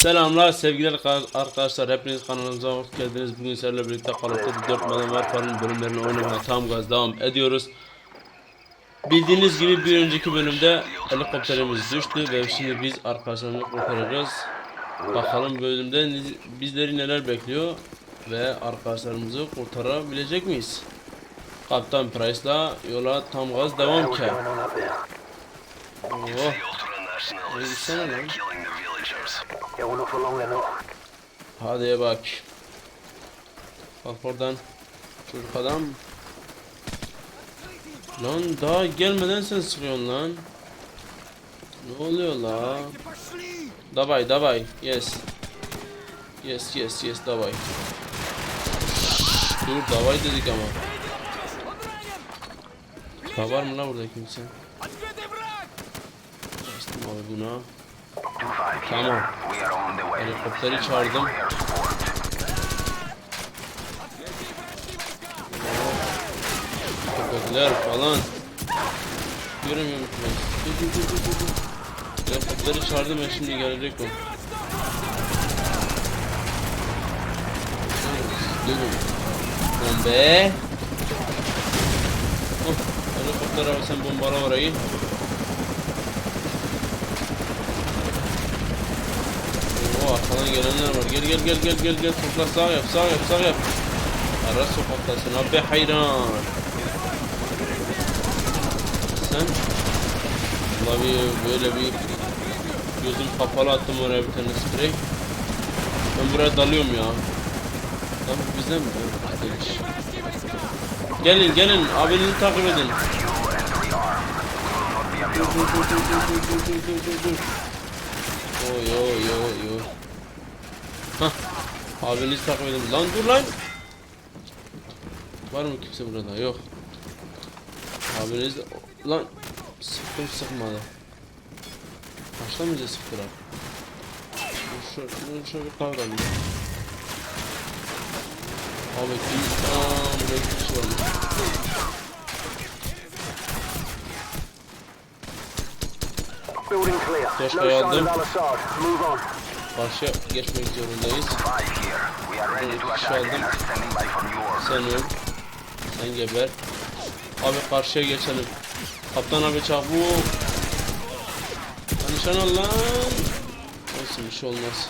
Selamlar sevgili arkadaşlar hepiniz kanalımıza hoş geldiniz. Bugün sizlerle birlikte Call of Duty 4 Modern Warfare'ın bölümlerini oynamaya tam gaz devam ediyoruz. Bildiğiniz gibi bir önceki bölümde helikopterimiz düştü ve şimdi biz arkadaşlarımızı kurtaracağız. Bakalım bölümde bizleri neler bekliyor ve arkadaşlarımızı kurtarabilecek miyiz? Kaptan Price'la yola tam gaz devam ki. Oh. Lan. Hadi bak. Bak oradan. Çocuk adam. Lan daha gelmeden sen sıkıyorsun lan. Ne oluyor la? Davay davay. Yes. Yes yes yes davay. Dur davay dedik ama. Ha var mı la burada kimse? Bastım abi buna. Tamam. Helikopteri çağırdım. Köpekler falan. Göremiyorum ki ben. Dur. Helikopteri çağırdım ben şimdi gelecek o. Durun. Lan be. Hah, Helikopter abi sen bombala orayı. Arkadan gelenler var. Gel gel gel gel gel gel. Topla sağ yap sağ yap sağ yap. Ara sokaktasın abi hayran. Sen Valla bir böyle bir gözüm kapalı attım oraya bir tane sprey. Ben buraya dalıyorum ya. Lan bize mi? Gelin gelin abinizi takip edin. Oy oy oy oy. Hah. Abi hiç takip edeyim. Lan dur lan. Var mı kimse burada? Yok. Abiniz de... Lan. Sıktım sıkmadı. Kaçtan bize sıktılar? Şöyle, şöyle bir kavga mı? Abi bir tam bir şey kişi var. Keşke yardım karşıya geçmek zorundayız. Şu aldım. Sen öl. Sen geber. Abi karşıya geçelim. Kaptan abi çabuk. Nişan al lan. Olsun bir şey olmaz.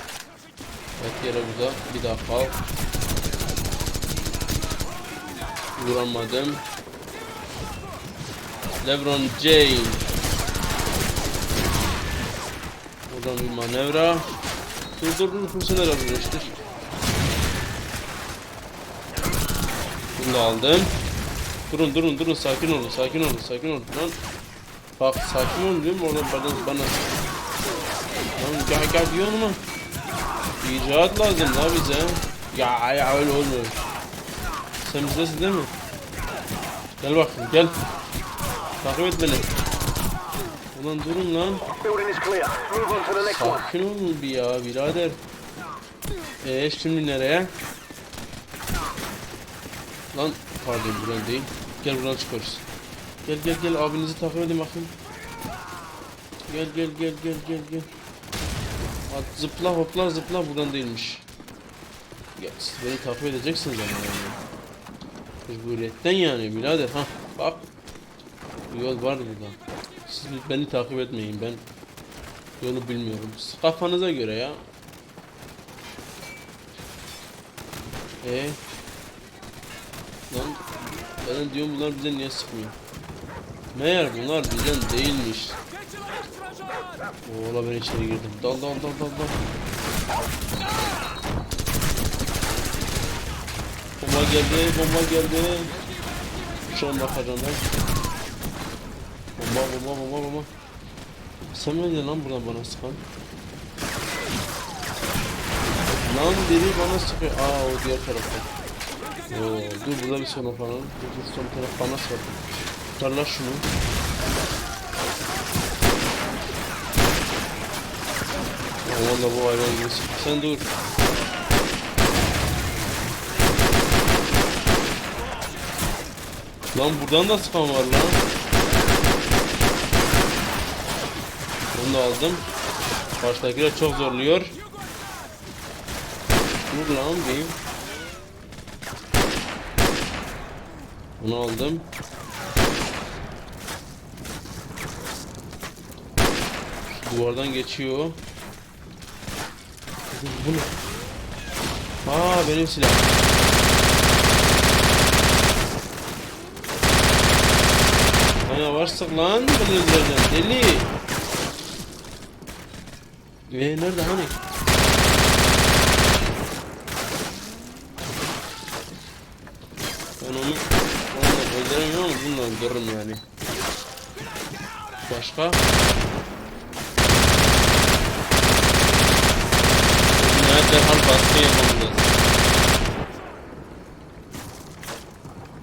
Evet yere burada. Bir daha kal. Vuramadım. Lebron James. Buradan bir manevra. Dur dur dur fırsalar almıştır. Bunu da aldım. Durun durun durun sakin olun sakin olun sakin olun lan. Bak sakin olun diyorum oradan bana bana. Lan gel gel diyor ama. İcat lazım la bize. Ya ya öyle olmuyor. Sen bizdesin değil mi? Gel bakayım gel. Takip et beni. Ulan durun lan. Sakin olun bir ya birader. Eee şimdi nereye? Lan pardon buradan değil. Gel buradan çıkıyoruz. Gel gel gel abinizi takip edin bakayım. Gel gel gel gel gel gel. At, zıpla hopla zıpla buradan değilmiş. Gel siz beni takip edeceksiniz ama yani. Mecburiyetten yani birader ha bak. Bu yol var burada. Siz beni takip etmeyin ben Yolu bilmiyorum. Siz Kafanıza göre ya. E Lan ben diyorum bunlar bize niye sıkmıyor? Meğer bunlar bizden değilmiş. Oğla ben içeri girdim. Dal dal dal dal dal. Bomba geldi, bomba geldi. Şu an bakacağım ben. Bomba bomba bomba bomba. Sen mi lan buradan bana sıkan? Lan biri bana sıkıyor. Aa o diğer tarafta. Oo, dur burada bir son falan. Dur son taraf bana sıkıyor. Tutarlar şunu. Ya valla bu hayvan gibi. Sen dur. Lan buradan da sıkan var lan. Bunu da aldım. Karşıdakiler çok zorluyor. Dur lan bir. Bunu aldım. Şu duvardan geçiyor. Bu, bu ne? Aa benim silah. Lan yavaş sık lan bilirlerden deli. Eee nerede hani? Ben onu onunla öldüremiyorum ama bununla öldürürüm yani. Başka? Binaya derhal baskı yapmamız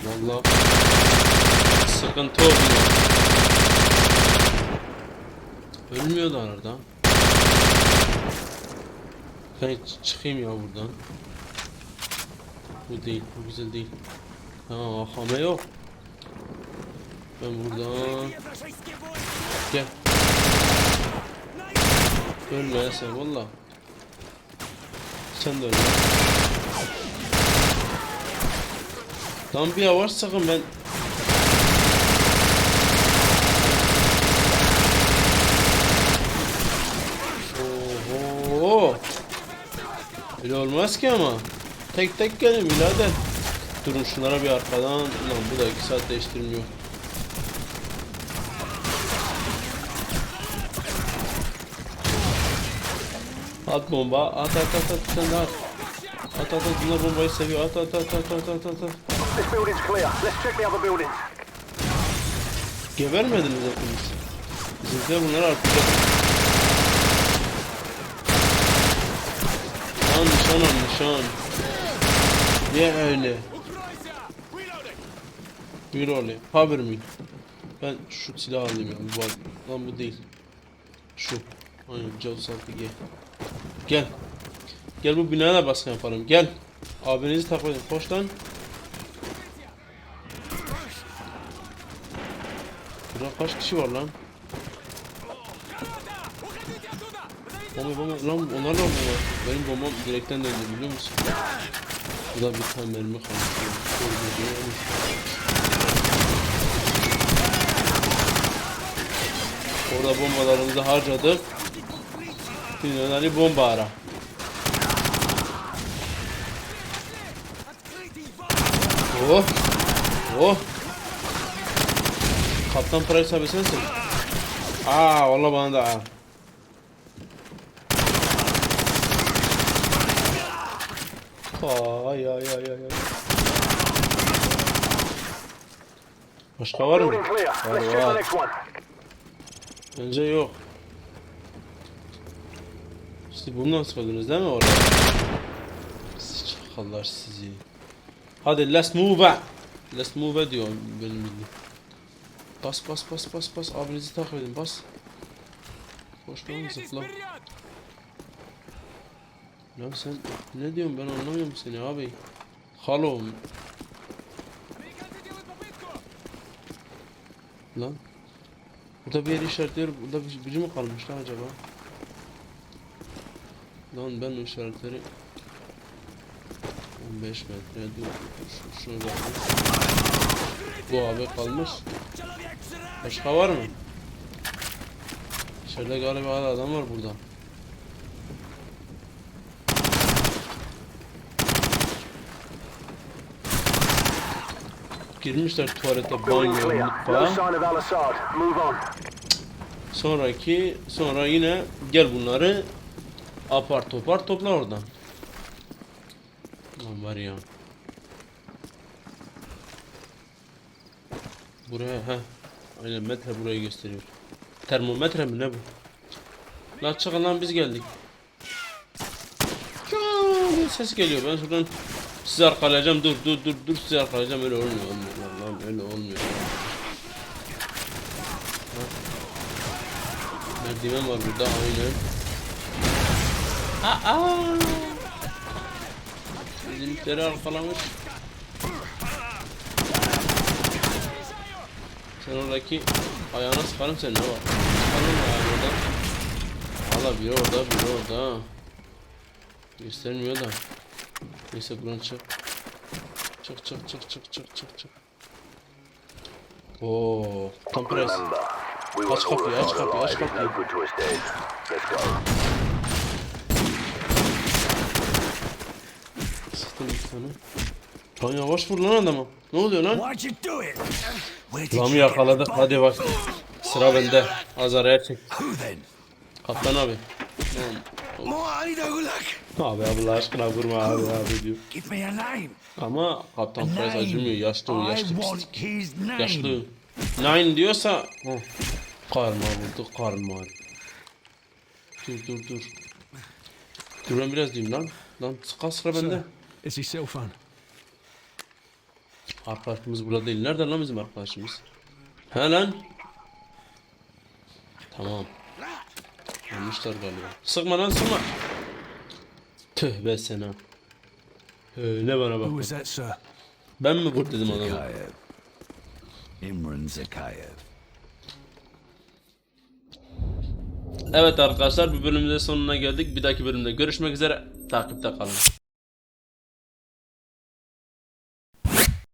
Valla sıkıntı oldu ya. Ölmüyor da arada. Ben çıkayım ya buradan. Bu değil, bu güzel değil. Ha, ahame yok. Ben buradan... Gel. Ölme ya sen valla. Sen de ölme. Lan bir yavaş sakın ben... Oho. Öyle olmaz ki ama. Tek tek gelin birader. Durun şunlara bir arkadan. Lan bu da 2 saat değiştirmiyor. At bomba. At at at at. Sen de at. At at at. Bunlar bombayı seviyor. At at at at at at at. at. This building's clear. Let's check the other buildings. Gebermediniz hepiniz. Bizimkiler bunları artacak. Lan nişan al nişan. Niye öyle? Bir öyle. Haber mi? Ben şu silah alayım ya. Bu var. Lan bu değil. Şu. Aynen Jaws 6G. Gel. Gel bu binaya da baskın yapalım. Gel. Abinizi takmayın. Koş lan. Burada kaç kişi var lan? Bomba bomba lan onlar da bomba var. Benim bombam direkten döndü biliyor musun? Burada bir tane mermi kaldı. Orada bombalarımızı harcadık. Şimdi onları bomba ara. Oh. Oh. Kaptan Price abi sensin. Aa valla bana da. Ay ay ay ay ay. Başka var mı? Var var. Bence yok. İşte bundan sıkıldınız değil mi orada? Siz çakallar sizi. Hadi let's move on. Let's move on diyor benim bildiğim. Bas bas bas bas bas abinizi takip edin bas. Koş lan zıpla. Lan sen ne diyorsun ben anlamıyorum seni abi. Halo. Lan. Burada bir yer işaretliyor. Burada bir, biri mi kalmış lan acaba? Lan ben o işaretleri 15 metre dur. Şu, şunu da Bu abi kalmış. Başka var mı? İçeride galiba adam var burada. Girmişler tuvalete, banyo, mutfağa. Sonraki sonra yine gel bunları apar topar topla oradan. Lan var ya. Buraya ha. Aynen metre burayı gösteriyor. Termometre mi ne bu? Lan çıkın lan biz geldik. Bir ses geliyor. Ben şuradan sizi arkalayacağım. Dur dur dur dur sizi arkalayacağım. Öyle olmuyor. olmuyor. Lan, lan öyle olmuyor. Merdiven var burada aynen. Aa! Bizimkileri arkalamış. Sen oradaki ayağına sıkarım seni ne var? Sıkarım ayağını orada. Valla biri orada biri orada. Göstermiyor da. Neyse buradan çık. Çık çık çık çık çık çık çık. Oo, kompres. Remember, we Aç kapıyı, aç kapıyı, aç kapıyı. Sıktım bir tane. Lan yavaş vur lan adamı. Ne oluyor lan? Get yakaladık. Hadi bak. Sıra bende. Who then? Kaptan abi. Look. Abi Allah aşkına vurma abi abi diyor. Give me a name. Ama Kaptan Price acımıyor. Yaşlı o yaşlı pislik. Yaşlı. Nine diyorsa. Huh. Karma vurdu karma. Dur dur dur. Dur ben biraz diyeyim lan. Lan sıka sıra bende. Arkadaşımız burada değil. Nerede lan bizim arkadaşımız? He lan? Tamam. Yanlışlar galiba. Sıkma lan sıkma. Tüh be sena. Öyle bana Who bak. Ben mi vur dedim adamı? Imran Zakayev. Evet arkadaşlar bir bölümde sonuna geldik. Bir dahaki bölümde görüşmek üzere. Takipte kalın.